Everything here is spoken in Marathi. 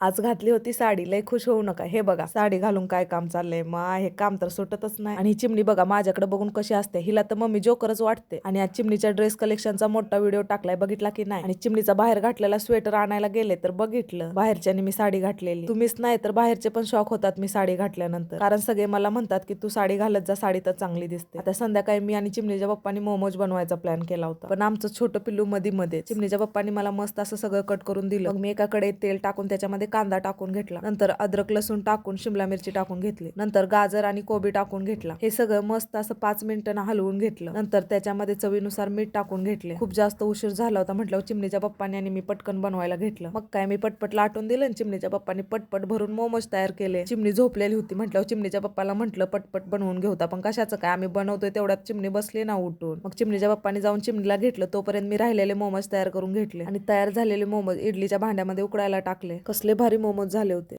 आज घातली होती साडी लय खुश होऊ नका. हे बघा साडी घालून काय काम चाललंय? मा हे काम तर सुटतच नाही. आणि चिमणी बघा माझ्याकडे बघून कशी असते? हिला तर मम्मी जोकरच वाटते. आणि आज चिमणीच्या ड्रेस कलेक्शनचा मोठा व्हिडिओ टाकलाय बघितला की नाही? आणि चिमणीचा बाहेर घातलेला स्वेटर आणायला गेले तर बघितलं. बाहेरच्यानी मी साडी घातलेली. तुम्हीच नाही तर बाहेरचे पण शॉक होतात मी साडी घातल्यानंतर. कारण सगळे मला म्हणतात की तू साडी घालत जा साडी तर चांगली दिसते. आता संध्याकाळी मी आणि चिमणीच्या पप्पानी मोमोज बनवायचा प्लॅन केला होता. पण आमचं छोटं पिल्लू मध्ये मध्ये चिमणीच्या पप्पानी मला मस्त असं सगळं कट करून दिलं. मग मी एकाकडे तेल टाकून त्याच्यामध्ये कांदा टाकून घेतला. नंतर अद्रक लसूण टाकून शिमला मिरची टाकून घेतली. नंतर गाजर आणि कोबी टाकून घेतला. हे सगळं मस्त असं पाच मिनिटांना हलवून घेतलं. नंतर त्याच्यामध्ये चवीनुसार मीठ टाकून घेतले. खूप जास्त उशीर झाला होता म्हटलं चिमणीच्या पप्पानी आणि मी पटकन बनवायला घेतलं. मग काय मी पटपट लाटून दिलं आणि चिमणीच्या पप्पांनी पटपट भरून मोमोज तयार केले. चिमणी झोपलेली होती म्हटलं चिमणीच्या पप्पाला म्हटलं पटपट बनवून घेऊता पण कशाचं काय? आम्ही बनवतोय तेवढ्यात चिमणी बसली ना उठून. मग चिमणीच्या पप्पानी जाऊन चिमणीला घेतलं. तोपर्यंत मी राहिलेले मोमोज तयार करून घेतले आणि तयार झालेले मोमोज इडलीच्या भांड्यामध्ये उकडायला टाकले. कसले भारी मोमोज झाले होते.